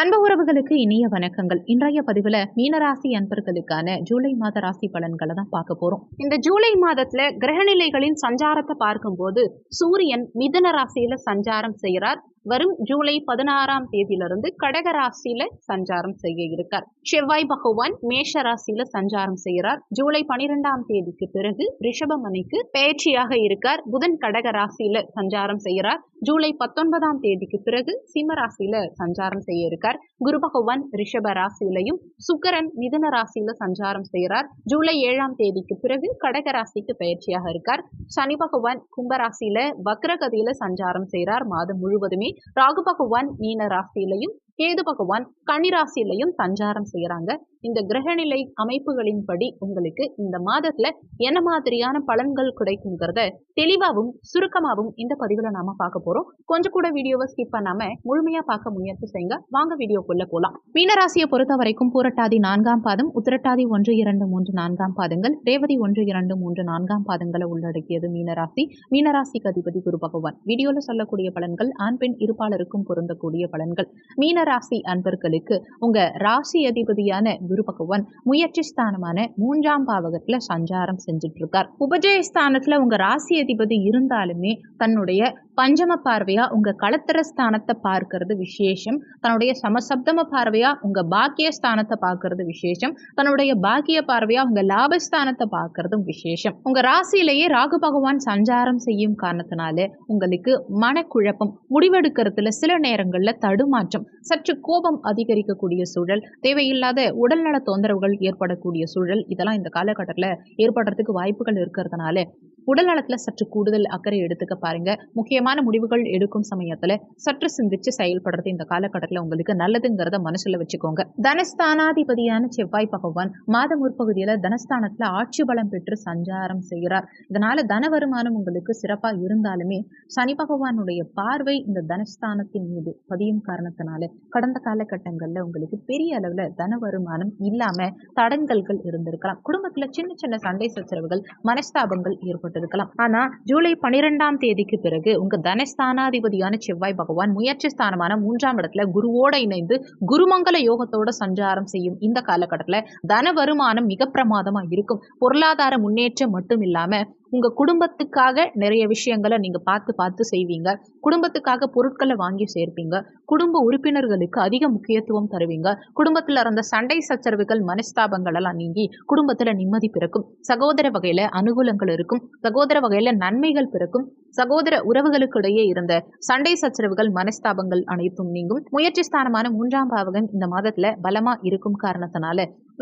அன்பு உறவுகளுக்கு இனிய வணக்கங்கள். இன்றைய பதிவுல மீனராசி அன்பர்களுக்கான ஜூலை மாத ராசி பலன்களை தான் பார்க்க போறோம். இந்த ஜூலை மாதத்துல கிரகநிலைகளின் சஞ்சாரத்தை பார்க்கும்போது சூரியன் மிதன ராசியில சஞ்சாரம் செய்கிறார் வரும் ஜூலை பதினாறாம் தேதியிலிருந்து கடக ராசியில சஞ்சாரம் செய்ய இருக்கார். செவ்வாய் பகவான் மேஷ ராசியில சஞ்சாரம் செய்கிறார். ஜூலை பனிரெண்டாம் தேதிக்கு பிறகு ரிஷபமணிக்கு பயிற்சியாக இருக்கார். புதன் கடக ராசியில சஞ்சாரம் செய்கிறார். ஜூலை பத்தொன்பதாம் தேதிக்கு பிறகு சிம்ம ராசியில சஞ்சாரம் செய்ய இருக்கார். குரு பகவான் ரிஷப ராசியிலையும் சுக்கரன் மிதுன ராசியில சஞ்சாரம் செய்கிறார். ஜூலை ஏழாம் தேதிக்கு பிறகு கடக ராசிக்கு பயிற்சியாக இருக்கார். சனி பகவான் கும்பராசியில வக்ரகதியில சஞ்சாரம் செய்கிறார். மாதம் முழுவதுமே ராகு பகவான் மீன ராசியிலையும் கேது பகவான் கன்னிராசியிலையும் சஞ்சாரம் செய்யறாங்க. இந்த கிரகநிலை அமைப்புகளின்படி உங்களுக்கு இந்த மாதத்துல என்ன மாதிரியான பலன்கள் கிடைக்குங்கிறத தெளிவாகவும் சுருக்கமாகவும் இந்த பதிவுல நாம பார்க்க போறோம். கொஞ்சம் கூட வீடியோவை ஸ்கிப் பண்ணாம முழுமையா பார்க்க முயற்சி செய்யுங்க. வாங்க வீடியோக்குள்ள போலாம். மீனராசியை பொறுத்த வரைக்கும் பூரட்டாதி நான்காம் பாதம் உத்திரட்டாதி ஒன்று இரண்டு மூன்று நான்காம் பாதங்கள் ரேவதி ஒன்று இரண்டு மூன்று நான்காம் பாதங்களை உள்ளடக்கியது மீனராசி. மீனராசிக்கு அதிபதி குரு பகவான். வீடியோல சொல்லக்கூடிய பலன்கள் ஆண் பெண் இருப்பாளருக்கும் பொருந்தக்கூடிய பலன்கள். மீனராசி அன்பர்களுக்கு உங்க ராசி அதிபதியான குரு பகவான் முயற்சி ஸ்தானமான மூன்றாம் பாவகத்துல சஞ்சாரம் செஞ்சுட்டு இருக்கார். உபஜய ஸ்தானத்துல உங்க ராசி அதிபதி இருந்தாலுமே தன்னுடைய பஞ்சம பார்வையா உங்க களத்திர ஸ்தானத்தை பார்க்கறது விசேஷம். தன்னுடைய சமசப்தம பார்வையா உங்க பாக்கிய ஸ்தானத்தை பார்க்கறது விசேஷம். தன்னுடைய பாக்கிய பார்வையா உங்க லாபஸ்தானத்தை பார்க்கறதும் விசேஷம். உங்க ராசியிலேயே ராகு பகவான் சஞ்சாரம் செய்யும் காரணத்தினால உங்களுக்கு மனக்குழப்பம் முடிவெடுக்கிறதுல சில நேரங்கள்ல தடுமாற்றம் சற்று கோபம் அதிகரிக்கக்கூடிய சூழல் தேவையில்லாத உடல்நல தொந்தரவுகள் ஏற்படக்கூடிய சூழல் இதெல்லாம் இந்த காலகட்டத்தில் ஏற்படுறதுக்கு வாய்ப்புகள் இருக்கிறதுனால உடல் நலத்துல சற்று கூடுதல் அக்கறை எடுத்துக்க பாருங்க. முக்கியமான முடிவுகள் எடுக்கும் சமயத்துல சற்று சிந்திச்சு செயல்படுறது இந்த காலகட்டத்தில் உங்களுக்கு நல்லதுங்கிறத மனசுல வச்சுக்கோங்க. தனஸ்தானாதிபதியான செவ்வாய் பகவான் மாத முற்பகுதியில தனஸ்தானத்துல ஆட்சி பலம் பெற்று சஞ்சாரம் செய்கிறார். இதனால தன வருமானம் உங்களுக்கு சிறப்பா இருந்தாலுமே சனி பகவானுடைய பார்வை இந்த தனஸ்தானத்தின் மீது பதியும் காரணத்தினால கடந்த காலகட்டங்கள்ல உங்களுக்கு பெரிய அளவுல தன வருமானம் இல்லாம தடங்கல்கள் இருந்திருக்கலாம். குடும்பத்துல சின்ன சின்ன சண்டை சச்சரவுகள் மனஸ்தாபங்கள் ஏற்படும். ஏற்பட்டிருக்கலாம். ஆனா ஜூலை பனிரெண்டாம் தேதிக்கு பிறகு உங்க தனஸ்தானாதிபதியான செவ்வாய் பகவான் முயற்சி ஸ்தானமான மூன்றாம் இடத்துல குருவோட இணைந்து குருமங்கல யோகத்தோட சஞ்சாரம் செய்யும் இந்த காலகட்டத்துல தன வருமானம் மிக பிரமாதமா இருக்கும். பொருளாதார முன்னேற்றம் மட்டும் இல்லாம உங்க குடும்பத்துக்காக நிறைய விஷயங்களை நீங்க பார்த்து பார்த்து செய்வீங்க. குடும்பத்துக்காக பொருட்களை வாங்கி சேர்ப்பீங்க. குடும்ப உறுப்பினர்களுக்கு அதிக முக்கியத்துவம் தருவீங்க. குடும்பத்துல இருந்த சண்டை சச்சரவுகள் மனஸ்தாபங்கள் எல்லாம் நீங்கி குடும்பத்துல நிம்மதி பிறக்கும். சகோதர வகையில அனுகூலங்கள் இருக்கும். சகோதர வகையில நன்மைகள் பிறக்கும். சகோதர உறவுகளுக்கு இடையே இருந்த சண்டை சச்சரவுகள் மனஸ்தாபங்கள் அனைத்தும் நீங்கும். முயற்சி ஸ்தானமான மூன்றாம் பாவகன் இந்த மாதத்துல பலமா இருக்கும் காரணத்தினால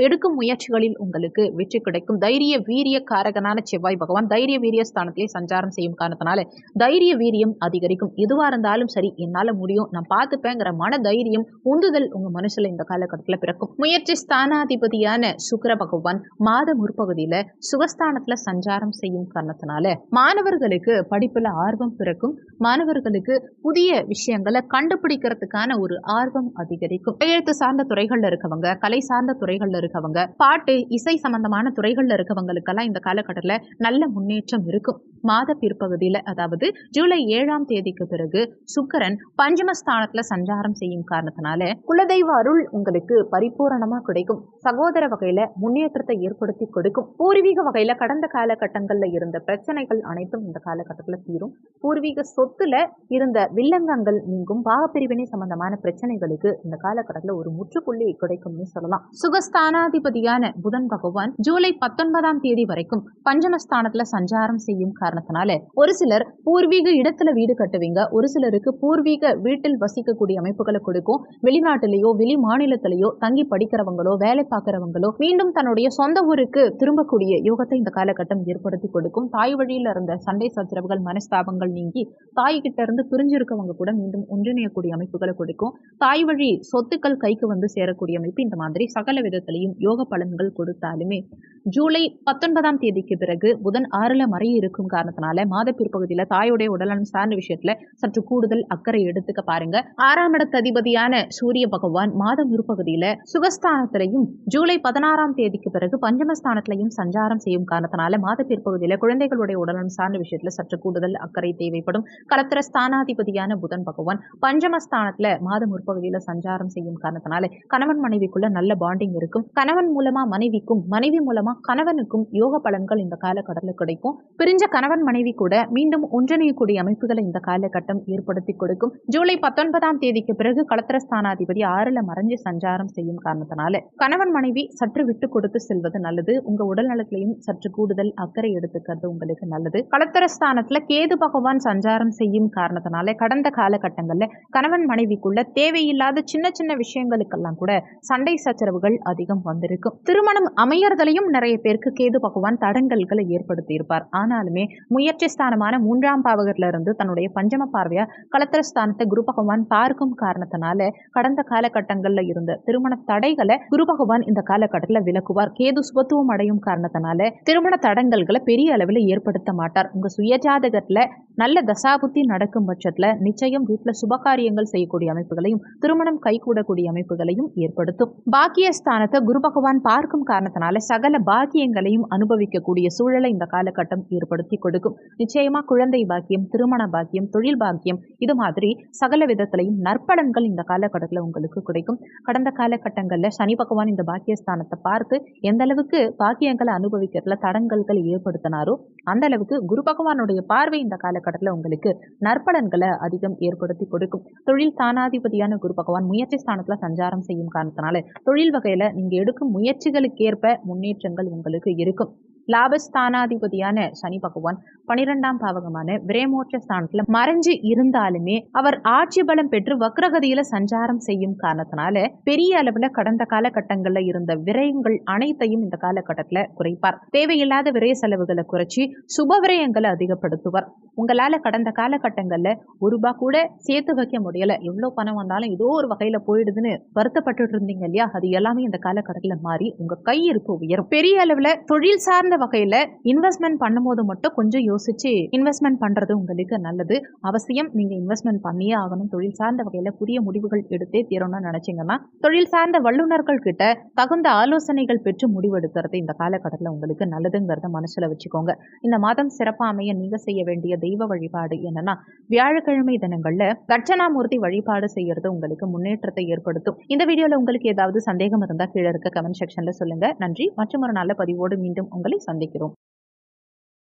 எடுக்கும் முயற்சிகளில் உங்களுக்கு வெற்றி கிடைக்கும். தைரிய வீரிய காரகனான செவ்வாய் பகவான் தைரிய வீரிய ஸ்தானத்திலே சஞ்சாரம் செய்யும் காரணத்தினால தைரிய வீரியம் அதிகரிக்கும். எதுவா இருந்தாலும் சரி என்னால முடியும் நான் பார்த்துப்பேங்கிற மன தைரியம் உந்துதல் உங்க மனசுல இந்த காலகட்டத்துல பிறக்கும். முயற்சி ஸ்தானாதிபதியான சுக்கர பகவான் மாத முற்பகுதியில சுகஸ்தானத்துல சஞ்சாரம் செய்யும் காரணத்தினால மாணவர்களுக்கு படிப்புல ஆர்வம் பிறக்கும். மாணவர்களுக்கு புதிய விஷயங்களை கண்டுபிடிக்கிறதுக்கான ஒரு ஆர்வம் அதிகரிக்கும். கையெழுத்து சார்ந்த துறைகள்ல இருக்கவங்க கலை சார்ந்த துறைகள்ல இருக்கவங்க பாட்டு இசை சம்பந்தமான துறைகள்ல இருக்கவங்களுக்கெல்லாம் இந்த காலகட்டத்தில் நல்ல முன்னேற்றம் இருக்கும். மாத பிற்பகுதியில அதாவது ஜூலை ஏழாம் தேதிக்கு பிறகு சுக்கரன் பஞ்சமஸ்தானத்துல சஞ்சாரம் செய்யும் காரணத்தினால குலதெய்வ அருள் உங்களுக்கு பரிபூரணமா கிடைக்கும். சகோதர வகையில முன்னேற்றத்தை ஏற்படுத்தி கொடுக்கும். பூர்வீக வகையில கடந்த காலகட்டங்கள்ல இருந்த பிரச்சனைகள் அனைத்தும் இந்த காலகட்டத்துல தீரும். பூர்வீக சொத்துல இருந்த வில்லங்கங்கள் நீங்கும். பாகப்பிரிவினை சம்பந்தமான பிரச்சனைகளுக்கு இந்த காலகட்டத்துல ஒரு முற்றுப்புள்ளி கிடைக்கும்னு சொல்லலாம். சுகஸ்தான சுகஸ்தானாதிபதியான புதன் பகவான் ஜூலை பத்தொன்பதாம் தேதி வரைக்கும் பஞ்சமஸ்தானத்துல சஞ்சாரம் செய்யும் காரணத்தினால ஒரு சிலர் பூர்வீக இடத்துல வீடு கட்டுவீங்க ஒரு சிலருக்கு பூர்வீக வீட்டில் வசிக்கக்கூடிய அமைப்புகளை கொடுக்கும். வெளிநாட்டிலேயோ வெளி மாநிலத்திலேயோ தங்கி படிக்கிறவங்களோ வேலை பார்க்கிறவங்களோ மீண்டும் தன்னுடைய சொந்த ஊருக்கு திரும்பக்கூடிய யோகத்தை இந்த காலகட்டம் ஏற்படுத்தி கொடுக்கும். தாய் வழியில் இருந்த சண்டை சச்சரவுகள் மனஸ்தாபங்கள் நீங்கி தாய் கிட்ட இருந்து பிரிஞ்சிருக்கவங்க கூட மீண்டும் ஒன்றிணையக்கூடிய அமைப்புகளை கொடுக்கும். தாய் வழி சொத்துக்கள் கைக்கு வந்து சேரக்கூடிய அமைப்பு இந்த மாதிரி சகல விதத்திலையும் யோக பலன்கள் கொடுத்தாலுமே ஜூலை பத்தொன்பதாம் தேதிக்கு பிறகு புதன் ஆறுல மறைய இருக்கும் காரணத்தினால மாத பிற்பகுதியில தாயுடைய உடல்நலம் சார்ந்த விஷயத்துல சற்று கூடுதல் அக்கறை எடுத்துக்க பாருங்க. ஆறாம் இடத்து அதிபதியான சூரிய பகவான் மாதம் முற்பகுதியில சுகஸ்தானத்திலையும் ஜூலை பதினாறாம் தேதிக்கு பிறகு பஞ்சமஸ்தானத்திலையும் சஞ்சாரம் செய்யும் காரணத்தினால மாத பிற்பகுதியில குழந்தைகளுடைய உடல்நலம் சார்ந்த விஷயத்துல சற்று கூடுதல் அக்கறை தேவைப்படும். கலத்திர ஸ்தானாதிபதியான புதன் பகவான் பஞ்சமஸ்தானத்துல மாத முற்பகுதியில சஞ்சாரம் செய்யும் காரணத்தினால கணவன் மனைவிக்குள்ள நல்ல பாண்டிங் இருக்கும். கணவன் மூலமா மனைவிக்கும் மனைவி மூலமா கணவனுக்கும் யோக பலன்கள் இந்த காலகட்டத்தில் கிடைக்கும். பிரிஞ்ச கணவன் மனைவி கூட மீண்டும் ஒன்றிணையக்கூடிய அமைப்புகளை இந்த காலகட்டம் ஏற்படுத்தி கொடுக்கும். ஜூலை பத்தொன்பதாம் தேதிக்கு பிறகு கலத்திரஸ்தானாதிபதி ஆறுல மறைஞ்சு சஞ்சாரம் செய்யும் காரணத்தினால கணவன் மனைவி சற்று விட்டு கொடுத்து செல்வது நல்லது. உங்க உடல் நலத்திலையும் சற்று கூடுதல் அக்கறை எடுத்துக்கிறது உங்களுக்கு நல்லது. கலத்திரஸ்தானத்துல கேது பகவான் சஞ்சாரம் செய்யும் காரணத்தினால கடந்த காலகட்டங்கள்ல கணவன் மனைவிக்குள்ள தேவையில்லாத சின்ன சின்ன விஷயங்களுக்கெல்லாம் கூட சண்டை சச்சரவுகள் அதிகம் வந்திருக்கும் திருமணம் அமையறதுலையும் நிறைய பேருக்கு கேது பகவான் தடங்கல்களை ஏற்படுத்தி இருப்பார் ஆனாலுமே முயற்சி ஸ்தானமான மூன்றாம் பாவகத்துல இருந்து தன்னுடைய பஞ்சம பார்வையா கலத்திர ஸ்தானத்தை குரு பகவான் பார்க்கும் காரணத்தினால கடந்த காலகட்டங்கள்ல இருந்த திருமண தடைகளை குரு பகவான் இந்த காலகட்டத்தில் விளக்குவார். கேது சுபத்துவம் அடையும் காரணத்தினால திருமண தடங்கல்களை பெரிய அளவில் ஏற்படுத்த மாட்டார். உங்க சுயஜாதகத்துல நல்ல தசாபுத்தி நடக்கும் பட்சத்துல நிச்சயம் வீட்டுல சுபகாரியங்கள் செய்யக்கூடிய அமைப்புகளையும் திருமணம் கைகூடக்கூடிய அமைப்புகளையும் ஏற்படுத்தும். பாக்கிய ஸ்தானத்தை குரு பகவான் பார்க்கும் காரணத்தினால சகல பாக்கியங்களையும் அனுபவிக்கக்கூடிய சூழலை இந்த காலகட்டம் ஏற்படுத்தி கொடுக்கும். நிச்சயமா குழந்தை பாக்கியம் திருமண பாக்கியம் தொழில் பாக்கியம் இது மாதிரி சகல விதத்திலையும் நற்பலன்கள் இந்த காலகட்டத்தில் உங்களுக்கு கிடைக்கும். கடந்த காலகட்டங்களில் சனி பகவான் இந்த பாக்கியஸ்தானத்தை பார்த்து எந்த அளவுக்கு பாக்கியங்களை அனுபவிக்கிறதுல தடங்கல்கள் ஏற்படுத்தினாரோ அந்த அளவுக்கு குரு பகவானுடைய பார்வை இந்த காலகட்டத்தில் உங்களுக்கு நற்பலன்களை அதிகம் ஏற்படுத்தி கொடுக்கும். தொழில் தானாதிபதியான குரு பகவான் முயற்சி ஸ்தானத்தில் சஞ்சாரம் செய்யும் காரணத்தினால தொழில் வகையில் நீங்கள் எடுக்கும் முயற்சிகளுக்கேற்ப முன்னேற்றங்கள் உங்களுக்கு இருக்கும். லாபஸ்தானாதிபதியான சனி பகவான் பனிரெண்டாம் பாவகமான விரேமோட்ச ஸ்தானத்துல மறைஞ்சு இருந்தாலுமே அவர் ஆட்சி பலம் பெற்று வக்ரகதியில சஞ்சாரம் செய்யும் காரணத்தினால பெரிய அளவுல கடந்த காலகட்டங்கள்ல இருந்த விரயங்கள் அனைத்தையும் இந்த காலகட்டத்துல குறைப்பார். தேவையில்லாத விரய செலவுகளை குறைச்சி சுப விரயங்களை அதிகப்படுத்துவார். உங்களால் கடந்த காலகட்டங்களில் ஒரு ரூபாய் கூட சேர்த்து வைக்க முடியலை. எவ்வளோ பணம் வந்தாலும் ஏதோ ஒரு வகையில் போயிடுதுன்னு வருத்தப்பட்டு இருந்தீங்க இல்லையா? அது எல்லாமே இந்த காலகட்டத்தில் மாறி உங்கள் கை இருப்பு உயரும். பெரிய அளவில் தொழில் சார்ந்த வகையில் இன்வெஸ்ட்மெண்ட் பண்ணும்போது மட்டும் கொஞ்சம் யோசிச்சு இன்வெஸ்ட்மெண்ட் பண்ணுறது உங்களுக்கு நல்லது. அவசியம் நீங்கள் இன்வெஸ்ட்மெண்ட் பண்ணியே ஆகணும். தொழில் சார்ந்த வகையில் புதிய முடிவுகள் எடுத்தே தீரணும்னு நினச்சிங்கன்னா தொழில் சார்ந்த வல்லுநர்கள் கிட்ட தகுந்த ஆலோசனைகள் பெற்று முடிவெடுக்கிறது இந்த காலகட்டத்தில் உங்களுக்கு நல்லதுங்கிறத மனசில் வச்சுக்கோங்க. இந்த மாதம் சிறப்பாக அமைய நீங்கள் செய்ய வேண்டியது தெய்வ வழிபாடு என்னன்னா வியாழக்கிழமை தினங்கள்ல தட்சணாமூர்த்தி வழிபாடு செய்யறது உங்களுக்கு முன்னேற்றத்தை ஏற்படுத்தும். இந்த வீடியோல உங்களுக்கு ஏதாவது சந்தேகம் இருந்தா கீழே இருக்க கமெண்ட் செக்ஷன்ல சொல்லுங்க. நன்றி. மற்றும் ஒரு நல்ல பதிவோடு மீண்டும் உங்களை சந்திக்கிறோம்.